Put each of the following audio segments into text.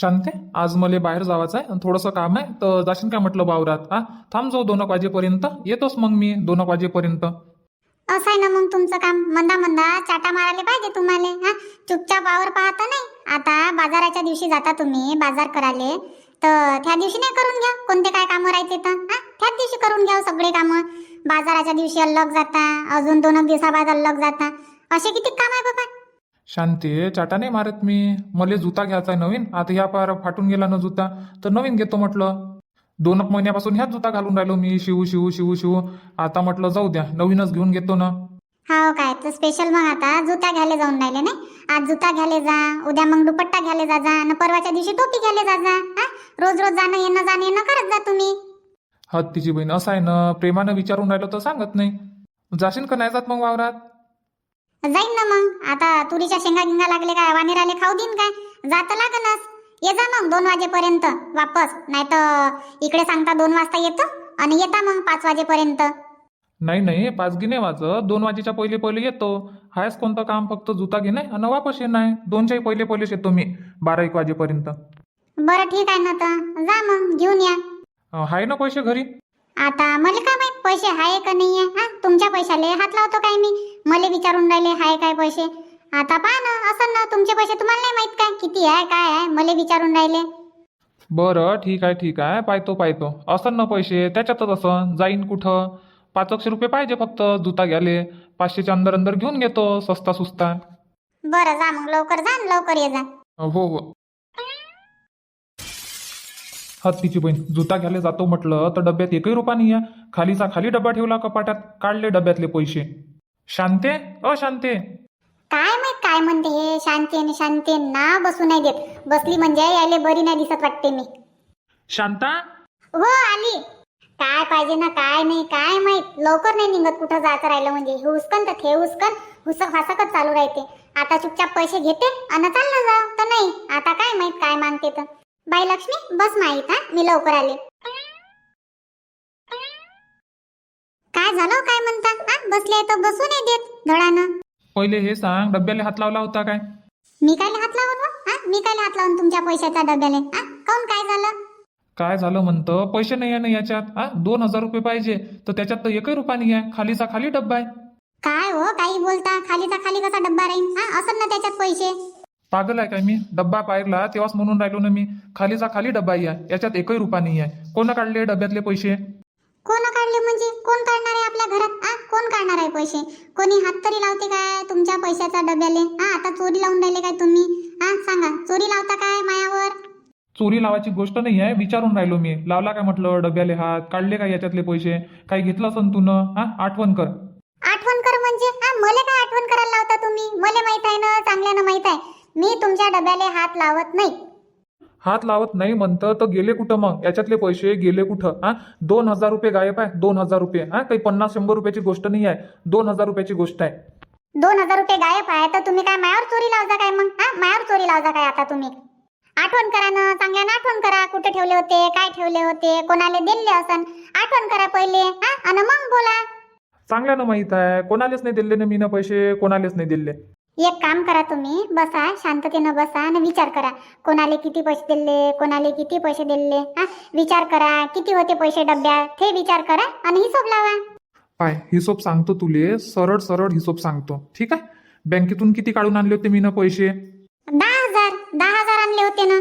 शांते आज मला बाहेर जावाचं आहे थोडंसं काम आहे. तर जाशील काय म्हटलं वावरात? हा? थांब जाऊ दोन वाजेपर्यंत. येतोच मग मी दोन वाजेपर्यंत. असं आहे ना मग तुमचं काम. मंदा मंदा चाटा मारायला पाहिजे तुम्हाला हा? चुपचाप वावर पाहता नाही? आता बाजाराच्या दिवशी जाता तुम्ही बाजार करायले. तर त्या दिवशी नाही करून घ्या. कोणते काय कामं राहते तर हा? त्याच दिवशी करून घ्या हो सगळे कामं. बाजाराच्या दिवशी अलग जाता. अजून दोन दिवसाबाद अलग जाता. असे किती काम आहे बाबा? शांती चाटा नाही मारत मी. मला जुता घ्यायचा आहे नवीन. आता ह्या पार फाटून गेला ना जुता. तर नवीन घेतो म्हटलं. दोन महिन्यापासून ह्याच जुता घालून राहिलो मी. शिवू शिवू शिवू शिवू. आता म्हटलं जाऊ द्या. नवीनच घेऊन घेतो ना. हो काय? तर स्पेशल मग आता जुता घ्यायला जाऊन राहिले नाही? आज जुता घ्यायला जा. उद्या मग दुपट्टा घ्यायला जा जा. आणि परवाच्या दिवशी टोपी घ्यायला जा जा. रोज रोज जाणं येणं जाणं येणं करत जा तुम्ही. हत्तीची बहीण असं आहे ना प्रेमानं विचारून राहिलो तर सांगत नाही. जाशील का नाही जात मग वावरात? जाईन ना मग. आता तुरीच्या शेंगा गिंगा लागले काय? वानेराले खाऊ देईन काय? जात लागनच. ये जा मग दोन वाजेपर्यंत वापस. नाही तर इकडे सांगता दोन वाजता येतो आणि येता मग पाच वाजेपर्यंत. नाही नाही. पाचगी नाही वाजत. दोन वाजेच्या पहिले पहिले येतो. हायच कोणतं काम? फक्त जुता घेणे आणि वापस येणार दोनच्याही पहिले पहिलेच येतो मी बारा एक वाजेपर्यंत. बरं ठीक आहे ना तर. जा मग. घेऊन या. अं, आहे ना पैसे घरी? आता मला काय माहीत पैसे हाय का नाही आहे हा तुमच्या पैशाले हात लावतो काय मी? मला विचारून राहिले हाय काय पैसे? आता पहा ना असं ना तुमचे पैसे तुम्हाला नाही माहीत काय? किती आहे काय आहे मला विचारून राहिले. बरं ठीक आहे ठीक आहे. पाहतो पाहतो. असं ना पैसे त्याच्यातच असं. जाईन कुठं? पाच एकशे रुपये पाहिजे फक्त जुता घ्याले. पाचशेच्या अंदर अंदर घेऊन घेतो सस्ता सुस्ता. बरं जा मग लवकर जा आणि लवकर ये जा. हो हो. हत्तीची बहीण. जुता घ्यायला जातो म्हटलं तर डब्यात एकही रुपया नाही आहे खालीचा खाली डब्बा ठेवला कपाटात. काढले डब्यातले पैसे. शांते? अ शांते काय माहीत काय म्हणते हे? शांती आणि शांती ना बसू नाही देत. बसली म्हणजे यायले बरी नाही दिसत वाटते मी. शांता? हो आली. काय पाहिजे ना काय नाही काय माहीत. लवकर नाही निघत कुठं जायचं राहिलं म्हणजे. हे उचकन तर थे उचकन हुसक फासकच चालू राहते. आता चुपचाप पैसे घेते आणि चाललं जा तर नाही. आता काय माहीत काय मागते तर. बाई लक्ष्मी बस माहीत हा मी लवकर आले. काय झालं हो, काय म्हणता? हा बसले तर बसू नाही देत धडानं. पहिले हे सांग डब्याला हात लावला होता काय? मी काय हात लावून व? हा मी काय हात लावून तुमच्या पैशाच्या डब्याले? हा काऊन काय झालं? काय झालं म्हणतं? पैसे नाही आहे ना याच्यात? हा दोन हजार रुपये पाहिजे. तर त्याच्यात तर एकही रुपया नाही आहे. खालीचा खाली डब्बा आहे. काय हो काही बोलता? खालीचा खाली कसा डब्बा राहील हा असं ना त्याच्यात पैसे. पागल आहे काय? मी डब्बा पाहिला तेव्हाच म्हणून राहिलो ना मी खालीचा खाली डब्बा आहे याच्यात एकही रुपया नाही आहे कोण काढले डब्यातले पैसे? कोण काढले म्हणजे? कोण काढणार आहे आपल्या घरात? आ कोण काढणार आहे पैसे? कोणी हात तरी लावते काय तुमच्या पैशाचा डब्याले? हा आता चोरी लावून राहिले काय तुम्ही? हा सांगा चोरी लावता काय मायावर? चोरी लावायची गोष्ट नाही आहे विचारून राहिलो मी. लावला काय म्हटलं डब्याले हात? काढले काय याच्यातले पैसे? काही घेतलं असन तू हा आठवण कर. आठवण कर म्हणजे? हा मला काय आठवण करायला लावता तुम्ही? मला माहीत आहे ना चांगल्यानं माहीत आहे. मी तुमच्या डब्याले हात लावत नाही. हात लावत नाही म्हणतं तर गेले कुठं मग? याच्यातले पैसे गेले कुठं? हा? दोन हजार रुपये गायब आहे. दोन हजार रुपये. हा? काही पन्नास शंभर रुपयाची गोष्ट नाही आहे. दोन हजार रुपयाची गोष्ट आहे. दोन हजार रुपये गायब आहे तर तुम्ही काय मायावर चोरी लावता काय मग? हा? मायावर चोरी लावता काय आता तुम्ही? आठवण करा ना चांगल्यानं आठवण करा. कुठे ठेवले होते? काय ठेवले होते? कोणाला दिले असन? आठवण करा पहिले. हा? आणि मग बोला. चांगल्यानं माहीत आहे. कोणालेच नाही दिले ना मी ना पैसे कोणालेच नाही दिले. एक काम करा तुम्ही बसा शांततेनं बसा आणि विचार करा. कोणाले किती पैसे दिले कोणाले किती पैसे दिले हा? विचार करा किती होते पैसे डब्यात? ते विचार करा आणि हिशोब लावा. पाय हिशोब सांगतो तुले सरळ सरळ हिशोब सांगतो. ठीक आहे? बँकेतून किती काढून आणले होते मी ना पैसे? दहा हजार दहा हजार आणले होते ना.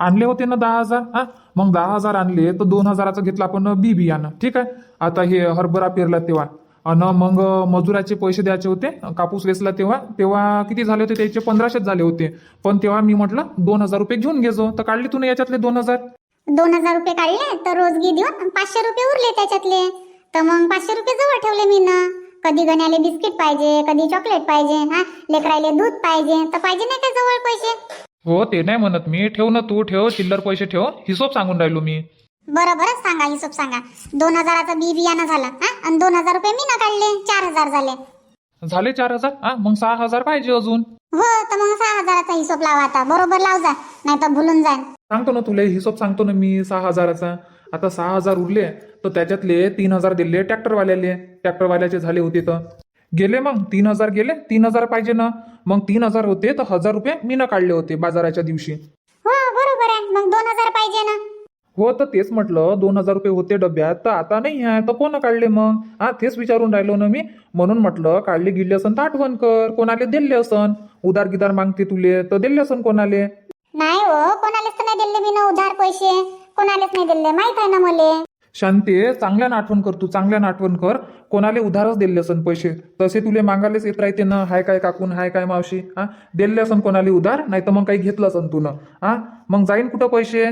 आणले होते ना दहा हजार? हा? मग दहा हजार आणले तर दोन हजाराचं घेतलं आपण बी बियाणं. ठीक आहे? आता हे हरभरा पेरला तेव्हा. अन मग मजुराचे पैसे द्यायचे होते कापूस वेचला तेव्हा तेव्हा किती झाले होते त्याचे पंधराशेच झाले होते. पण तेव्हा मी म्हटलं दोन हजार रुपये घेऊन घेजो तर काढले तू याच्यातले दोन हजार? दोन हजार रुपये काढले तर रोजगी देऊन पाचशे रुपये उरले त्याच्यातले. तर मग पाचशे रुपये जवळ ठेवले मी ना. कधी गण्याले बिस्किट पाहिजे कधी चॉकलेट पाहिजे हा? लेकराले दूध पाहिजे तर पाहिजे नाही का जवळ पैसे? हो ते नाही म्हणत मी. ठेव ना तू ठेव. चिल्लर पैसे ठेव. हिशोब सांगून राहिलो मी. बरं बरं सांगा हिशोब सांगा. दोन हजाराचं बी बियाणं झालं हा? आणि दोन हजार रुपये मी ना काढले चार हजार झाले. झाले चार हजार? हा मग सहा हजार पाहिजे अजून. हो तर मग सहा हजाराचा हिशोब लावा आता. बरोबर लाव जा नाही तर भुलून जाईल सांगतो ना तुला हिशोब सांगतो ना मी सहा हजाराचा. आता सहा हजार उरले तर त्याच्यातले तीन हजार दिले ट्रॅक्टरवाल्याले. ट्रॅक्टरवाल्याचे झाले होते तर. गेले मग तीन हजार गेले तीन हजार पाहिजे ना. मग तीन हजार होते तर हजार रुपये मी न काढले होते बाजाराच्या दिवशी. हो बरोबर आहे. हजार पाहिजे ना. हो तर तेच म्हटलं दोन हजार रुपये होते डब्यात तर आता नाही आहे तर कोण काढले मग? हा तेच विचारून राहिलो ना मी. म्हणून म्हटलं काढले गिल्ले असन तर आठवण कर कोणाले दिले असन? उदार गिदार मागते तुले तर दिले असन कोणाले? नाही हो कोणालाच तर नाही दिले मी ना उधार पैसे. कोणालाच नाही दिले माहीत आहे ना मले? शांती चांगल्यानं आठवण कर तू चांगल्यानं आठवण कर. कोणाले उधारच दिले असन पैसे? तसे तुले मागायलाच येत राहते ना हाय काय काकून हाय काय मावशी? हा दिले असन कोणाले उधार नाही तर मग काही घेतलं असन तू हा मग जाईन कुठं पैसे?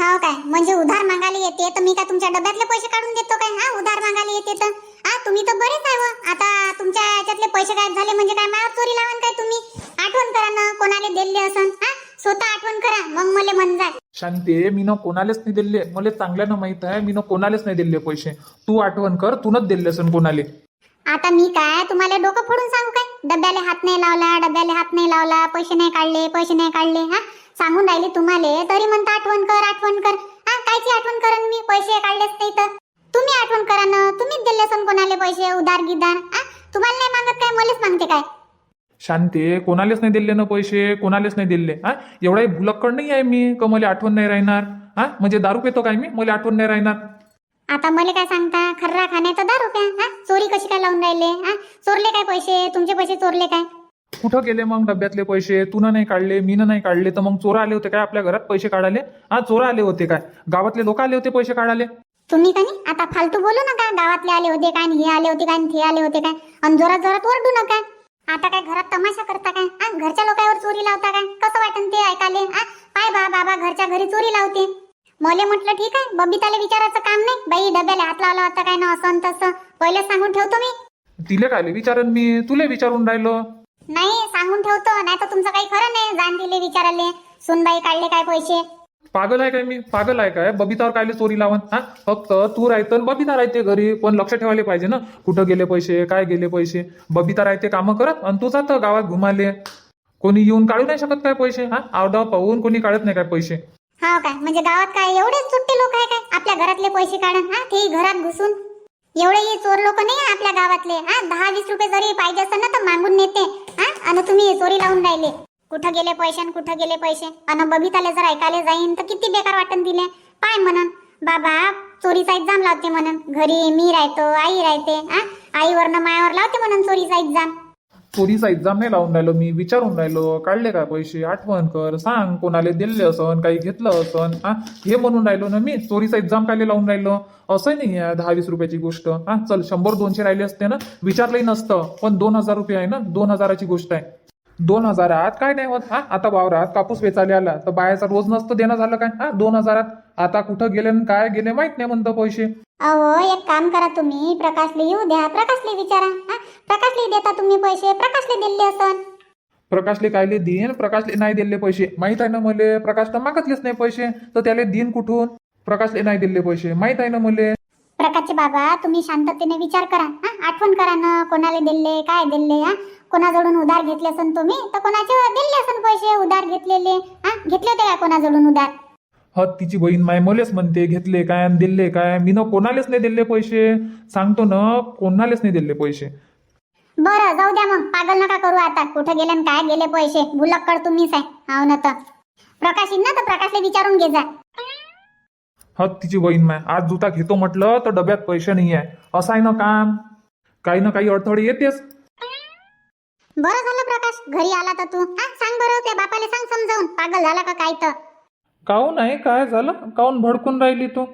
हो काय? म्हणजे उधार मागायला येते तर मी काय तुमच्या डब्यातले पैसे काढून देतो काय? हा उधार मागायला येते तर. हा तुम्ही तर बरेच आहे हो. आता तुमच्या याच्यातले पैसे गायब झाले म्हणजे काय? मायावर चोरी लावून काय तुम्ही? आठवण करा ना कोणाला दिले असन. हा स्वतः आठवण करा मग मला म्हण जाय शांती मी न कोणालेच नाही दिले मला चांगल्यानं माहीत आहे मी न कोणालेच नाही दिले पैसे. तू आठवण कर तूनच दिले असन कोणाले. आता मी काय? तुम्हाला डोकं फोडून सांगू काय? डब्याला हात नाही लावला डब्याला हात नाही लावला पैसे नाही काढले पैसे नाही काढले हा? सांगून राहिले तुम्हाला तरी म्हणता आठवण कर आठवण कर. हा कायची आठवण करन मी? पैसे काढलेच नाही तर. तुम्ही आठवण करा ना तुम्हीच दिले असन कोणाले पैसे उधार गिधार हा? तुम्हाला नाही मागत काय मलाच मागते काय? शांती कोणालाच नाही दिले ना पैसे कोणालाच नाही दिले हा? एवढाही भुलक्कड नाही आहे मी का मला आठवण नाही राहणार हा? म्हणजे दारू पितो काय मी? मला आठवण नाही राहणार. आता मला काय सांगता? खर्रा खाण्याचा दारू प्या हा? चोरी कशी काय लावून राहिले हा? चोरले काय पैसे? तुमचे पैसे चोरले काय? कुठं गेले मग डब्यातले पैसे? तुनं नाही काढले मीनं नाही काढले तर मग चोरा आले होते काय? आपल्या घरात पैसे काढाले हा चोरा आले होते काय? गावातले लोक आले होते पैसे काढाले तुम्ही का नाही? आता फालतू बोलू नका. गावातले आले होते काय? आणि हे आले होते काय? आणि ते आले होते काय? आणि जोरात जोरात ओरडू नका. आता काय घरात तमाशा करता काय? हा घरच्या लोकांवर चोरी लावता काय? कसं वाटन ते ऐकाले हा? पाय बा बाबा घरच्या घरी चोरी लावते. मले म्हटलं ठीक आहे बबिताला विचारायचं काम नाही. बाई डब्याला हात लावला होता काय ना असं तसं. पहिलेच सांगून ठेवतो मी. तिले काय विचारन मी तुले विचारून राहिलो. नाही सांगून ठेवतो. नाही तर तुमचं काही खरं नाही. जाण दिले विचाराले. सुनबाई काढले काय पैसे? पागल आहे काय मी? पागल आहे काय? बबितावर कायले चोरी लावून हा? फक्त तू राहतं बबिता राहते घरी. पण लक्ष ठेवायला पाहिजे ना. कुठं गेले पैसे? काय गेले पैसे? बबिता राहते कामं करत आणि तू जात गावात घुमाले. कोणी येऊन काढू नाही शकत काय पैसे? हा? आवडाव पाहून कोणी काढत नाही काय पैसे? हो हा काय म्हणजे गावात काय एवढे चुट्टे लोक आहे काय? आपल्या घरातले पैसे काढून हा ते घरात घुसून? एवढे हे चोर लोक नाही आपल्या गावातले हा? दहा वीस रुपये जरी पाहिजे असेल ना तर मागून नेते हा? आणि तुम्ही चोरी लावून राहिले. कुठं गेले पैसे आणि कुठं गेले पैसे? अन बबिताले जर ऐकायला जाईन तर किती बेकार वाटन दिले. पाय म्हणन? बाबा चोरीचा एक्झाम लावते म्हणन. घरी मी राहतो आई राहते हा? आईवरनं मायावर लावते म्हणन चोरीचा एक्झाम चोरीचा एक्झाम नाही लावून राहिलो मी विचारून राहिलो काढले का पैसे? आठवण कर सांग कोणाला दिले असन काही घेतलं असन हा? हे म्हणून राहिलो ना मी चोरीचा एक्झाम काय लावून राहिलो? असं नाही आहे दहा वीस रुपयाची गोष्ट हा? चल शंभर दोनशे राहिले असते ना विचारलंही नसतं पण दोन हजार रुपये आहे ना दोन हजाराची गोष्ट आहे. दोन हजारात काय नाही होत हा? आता वावरात कापूस वेचायला आला तर बायाचा रोज नसतं देणं झालं काय? हा? दोन हजारात. आता कुठं गेले काय गेले माहीत नाही म्हणतं पैसे. अहो एक काम करा तुम्ही प्रकाशले येऊ द्या प्रकाशले विचारा हा? प्रकाशले देता तुम्ही पैसे प्रकाशले दिले असन. प्रकाशले कायले देईन प्रकाशले नाही दिले पैसे. माहीत आहे ना मले प्रकाश तर मागतलेच नाही पैसे. तर त्याले देईन कुठून? प्रकाशले नाही दिले पैसे. माहीत आहे ना मले? प्रकाशचे बाबा तुम्ही शांततेने विचार करा हा? आठवण करा ना कोणाला दिले काय दिले हा? कोणाजवळून उधार घेतले असन तुम्ही? तर कोणाचे दिले असन पैसे उधार घेतलेले हा? घेतले होते का कोणाजवळून उधार? ह तिची बहीण माय मलेच म्हणते घेतले काय आणि दिले काय? मी न कोणालेच नाही दिले पैसे. सांगतो ना कोणालेच नाही दिले पैसे. बरं जाऊ द्या मग. पागल नका करू आता. कुठं गेले आणि काय गेले पैसे? भुलक्कड तुम्हीच आहे हाव ना तर. प्रकाश येईन ना तर प्रकाशला विचारून घे जा. ह तिची बहीण माय. आज जुता घेतो म्हटलं तर डब्यात पैसे नाही आहे असं आहे ना काम? काही ना काही अडथळे येतेच. बरं झालं प्रकाश. घरी आला तर तू. हा सांग बरं त्या बापाला सांग समजावून. पागल झाला का काय तर? काऊन आहे? काय झालं? काऊन भडकून राहिली तू?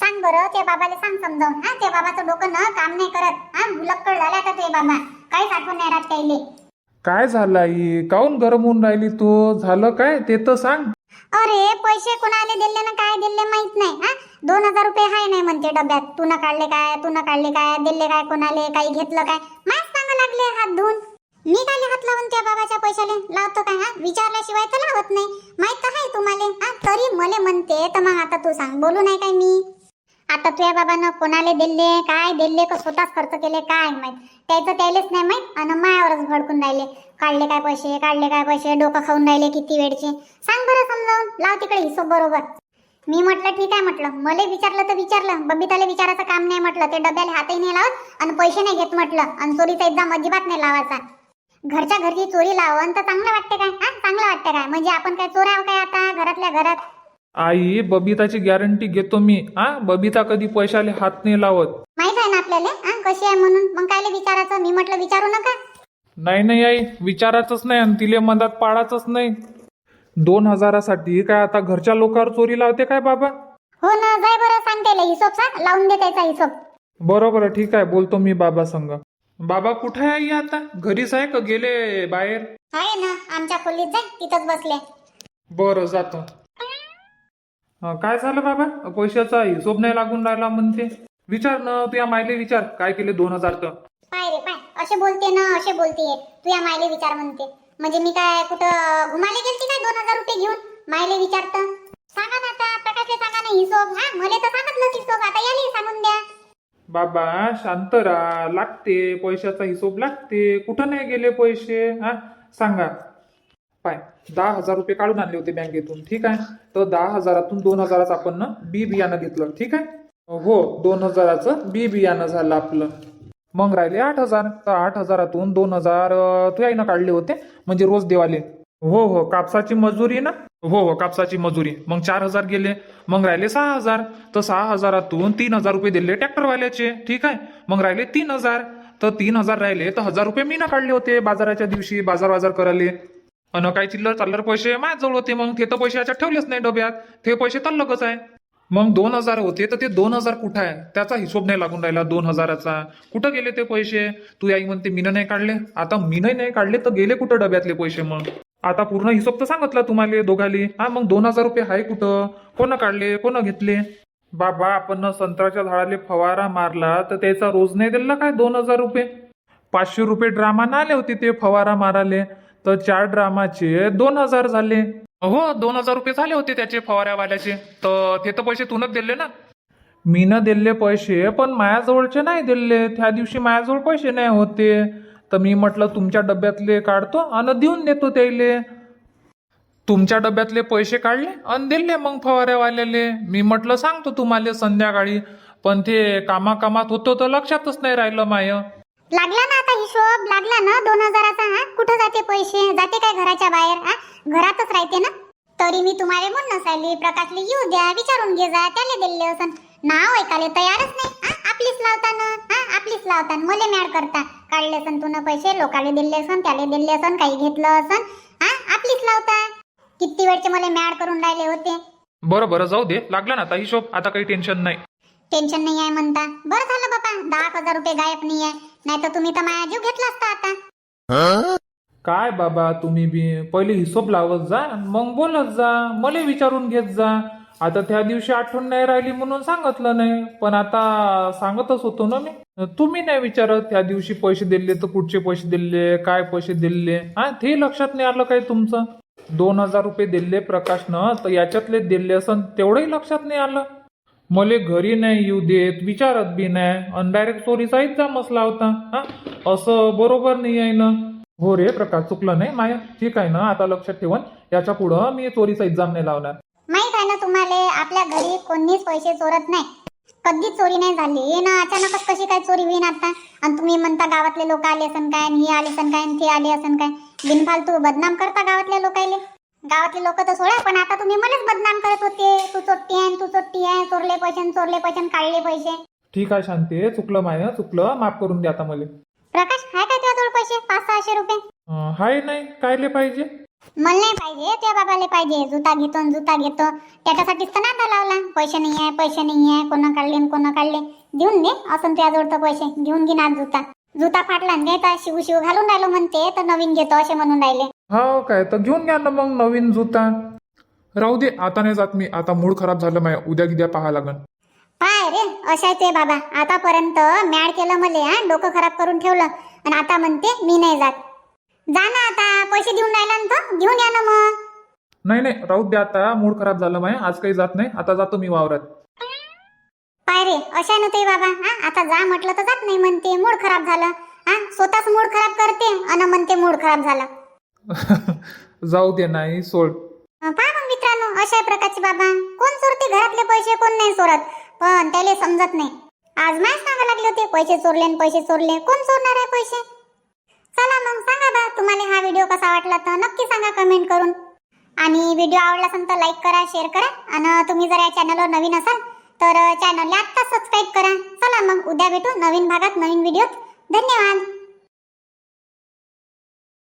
सांग बरं त्या बाबाला सांग समजावून. हा त्या बाबाचं डोकं ना काम नाही करत. हा भुलक्कड झाला का ते बाबा. काहीच आठवण नाही राहत त्याले काय झालं आई? काऊन गरम होऊन राहिली तू? झालं काय? ते तर सांग. अरे पैसे कोणाला दिले ना काय दिले माहीत नाही हा? दोन हजार रुपये हाय नाही म्हणते डब्यात. तू न काढले काय? तू न काढले काय? दिले काय कोणाले? काही घेतलं काय? माहीत सांगा लागले हात धुवून. मी काय हात लावून त्या बाबाच्या पैशाले? लावतो काय हा? विचारल्याशिवाय तर लावत नाही. तरी मले म्हणते तर मग आता तू सांग. बोलू नाही काय मी? आता तुझ्या बाबानं कोणाले दिले काय दिले का स्वतःच खर्च केले काय माहीत? त्याचं त्यालेच नाही माहीत आणि मायावरच भडकून राहिले. काढले काय पैसे काढले काय पैसे डोकं खाऊन राहिले किती वेळचे. सांग बरं समजावून लाव तिकडे हिशोब बरोबर. मी म्हटलं ठीक आहे म्हटलं. मला विचारलं तर विचारलं. बबिताला विचारायचं काम नाही म्हटलं. ते डब्याला हातही नाही लावत आणि पैसे नाही घेत म्हटलं. आणि चोरीचा एक्झाम अजिबात नाही लावायचा. घरच्या घरची चोरी लावून तर चांगलं वाटते काय हा? काय म्हणजे आपण काय चोर आहो काय आता? घरातल्या घरात. आई बबिताची गॅरंटी घेतो मी. हा बबिता कधी पैशाले हात नाही लावत. माहीत आहे ना आपल्याला? हा कशी आहे म्हणून? मग कायले विचारायचं? मी म्हटलं विचारू नका. नाही नाही आई विचारायचंच नाही आणि तिले मधात पाडायचंच नाही. दोन हजारासाठी काय आता घरच्या लोकांवर चोरी लावते काय बाबा? हो ना जाय बरं सांग त्याला हिशोब सांग लावून दे त्याचा हिशोब. बरोबर ठीक आहे. बोलतो मी बाबा संग. बाबा कुठे आहे आई आता? घरीच आहे का? गेले बाहेर? आहे ना आमच्या खोलीत जाय तिथंच बसले. बरं जातो. अं, काय झालं बाबा? पैशाचा हिशोब नाही लागून राहिला म्हणते. विचार ना तू या मायले विचार. काय केले दोन हजार तर पाय रे पाय. असे बोलते ना असे बोलते. तू या मायले विचार म्हणते. म्हणजे मी काय कुठं घुमाले गेलती काय दोन हजार रुपये घेऊन? मायले विचारत. सांगा ना आता प्रकाशले सांगा ना हिशोब. हा मला तर सांगितलं हिशोब. आता याले सांगून द्या. बाबा शांत राहा. लागते पैशाचा हिशोब लागते. कुठं नाही गेले पैसे? हा? सांगा. पाय दहा हजार रुपये काढून आणले होते बँकेतून. ठीक आहे? तर दहा हजारातून दोन हजाराचं आपण ना बी बियाणं घेतलं. ठीक आहे? हो दोन हजाराचं बी बियाणं झालं आपलं. मग राहिले आठ हजार. तर आठ हजारातून दोन हजार तू आईनं काढले होते. म्हणजे रोज देवाले. हो हो कापसाची मजुरी ना? हो हो कापसाची मजुरी. मग चार हजार गेले. मग राहिले सहा हजार. तर सहा हजारातून तीन हजार रुपये दिले ट्रॅक्टरवाल्याचे. ठीक आहे? मग राहिले तीन हजार. तर तीन हजार राहिले तर हजार रुपये मी ना काढले होते बाजाराच्या दिवशी बाजार बाजार करायले. अन काही चिल्लर चाललर पैसे माझ्याजवळ होते मग. ते तर पैसे याच्यात ठेवलेच नाही डब्यात. ते पैसे तल्लकच आहे. मग दोन हजार होते तर ते दोन हजार कुठं आहे? त्याचा हिशोब नाही लागून राहिला दोन हजाराचा. कुठं गेले ते पैसे? तू आई म्हणते मीनं नाही काढले. आता मीनं नाही काढले तर गेले कुठं डब्यातले पैसे मग? आता पूर्ण हिशोब तर सांगितला तुम्हाला दोघाले. हा मग दोन हजार रुपये आहे कुठं? कोण काढले? कोण घेतले? बाबा आपण संत्र्याच्या झाडाले फवारा मारला तर त्याचा रोज नाही दिला काय दोन हजार रुपये? पाचशे रुपये ड्रामा आले होते ते फवारा माराले. तर चार ड्रामाचे दोन हजार झाले. हो दोन हजार रुपये झाले होते त्याचे फवाऱ्यावाल्याचे. तर ते तर पैसे तूनच दिले ना. मी न दिले पैसे पण मायाजवळचे नाही दिले. त्या दिवशी मायाजवळ पैसे नाही होते. तर मी म्हटलं तुमच्या डब्यातले काढतो आणि देऊन देतो त्याले तुमच्या डब्यातले पैसे काढले आणि दिले मग फवाऱ्यावाल्याले मी म्हटलं सांगतो तुम्हाला संध्याकाळी. पण ते कामाकामात होतो तर लक्षातच नाही राहिलं माय. लागला ना आता हिशोब लागला ना दोन हजाराचा हा? कुठं जाते पैसे? जाते काय घराच्या बाहेर हा? घरातच राहते ना? तरी मी तुम्हाला म्हणणं सायली प्रकाशले येऊ द्या विचारून घे जा त्याला दिले असन. नाव ऐकाले तयारच नाही हा? आपलीच लावताना हा? आपलीच लावताना मले मॅड करता. काढले असन तुनं पैसे लोकाले दिले असन त्याले दिले असन काही घेतलं असन. हा आपलीच लावता किती वेळचे मला मॅड करून राहिले होते. बरं बरं जाऊ दे. लागला ना आता हिशोब. आता काही टेन्शन नाही. टेन्शन नाही आहे म्हणता. बरं झालं बापा. दहा हजार रुपये गायब नाही आहे. नाही तर तुम्ही तर माझा जीव घेतला असता आता. काय बाबा तुम्ही बी पहिले हिशोब लावत जा मग बोलत जा. मला विचारून घेत जा. आता त्या दिवशी आठवण नाही राहिली म्हणून सांगितलं नाही. पण आता सांगतच होतो ना मी. तुम्ही नाही विचारत त्या दिवशी पैसे दिले तर कुठचे पैसे दिले काय पैसे दिले? हा ते लक्षात नाही आलं काय तुमचं. दोन हजार रुपये दिले प्रकाशनं तर याच्यातले दिले असन तेवढंही लक्षात नाही आलं. मले घरी नाही येऊ देत विचारत बी नाही. आणि डायरेक्ट चोरीचा मसला होता. हा असं बरोबर नाही आहे ना. हो रे प्रकाश चुकलं नाही माया. ठीक आहे ना आता लक्षात ठेवून. याच्या पुढं मी चोरीचा एक्झाम नाही लावणार. ना तुम्हाला आपल्या घरी कोणीच पैसे चोरत नाही. कधीच चोरी नाही झाली. ना अचानकच कशी काय चोरी होईन आता? आणि तुम्ही म्हणता गावातले लोक आले असन काय आणि हे आले असन काय आणि ते आले असन काय? बिनफालतू बदनाम करता गावातल्या लोकायले? गावातले लोक तर सोडा पण आता तुम्ही मलाच बदनाम करत होते. तू चोट्टी आहे तू चोट्टी आहे. चोरले पैसे चोरले पैसे काढले पैसे. ठीक आहे शांती चुकलं माया चुकलं. माफ करून द्या आता मला. प्रकाश आहे काय तुझ्याजवळ पैसे? पाच सहाशे रुपये? हाय नाही कायले पाहिजे? मला नाही पाहिजे त्या बाबाले पाहिजे. जुता घेतो न जुता घेतो. त्याच्यासाठीच तर नादा लावला. पैसे नाही आहे पैसे नाही आहे. कोण काढले न कोण काढले. देऊन दे असं त्याजवळ तर पैसे. घेऊन घे ना जुता. जुता फाटला न घ्यायचा शिव शिव घालून राहिलो म्हणते तर नवीन घेतो असे म्हणून राहिले. हो काय तर घेऊन घ्या ना मग नवीन जुता. राहू दे आता नाही जात मी. आता मूड खराब झालं माया. उद्या गिद्या पाहा लागन. पाय रे अशा ते बाबा. आतापर्यंत मॅड केलं मले हा. डोकं खराब करून ठेवलं. आणि आता म्हणते मी नाही जात. जा ना आता पैसे देऊन राहिला ना तो घेऊन या ना मग. नाही नाही राहू द्या आता मूड खराब झालं माया आज काही जात नाही आता जातो मी वावरात. पाय रे अशा न ते बाबा हा आता जा म्हटलं तर जात नाही म्हणते मूड खराब झालं. हा स्वतःच मूड खराब करते अन म्हणते मूड खराब झालं. जाऊ दे नाही सोड. पहा मग मित्रांनो अशा प्रकारचे बाबा. कोण चोरते घरातले पैसे कोण नाही चोरत. पण त्याला समजत नाही. आज मॅच सांगा लागले होते पैसे चोरले न पैसे चोरले. कोण चोरणार आहे पैसे? चला मग सांगा बा तुम्हाला हा व्हिडिओ कसा वाटला तर नक्की सांगा कमेंट करून. आणि व्हिडिओ आवडला असेल तर लाईक करा शेअर करा. आणि तुम्ही जर या चॅनलवर नवीन असाल तर चॅनलला आत्ता सबस्क्राईब करा. चला मग उद्या भेटू नवीन भागात नवीन व्हिडिओत धन्यवाद.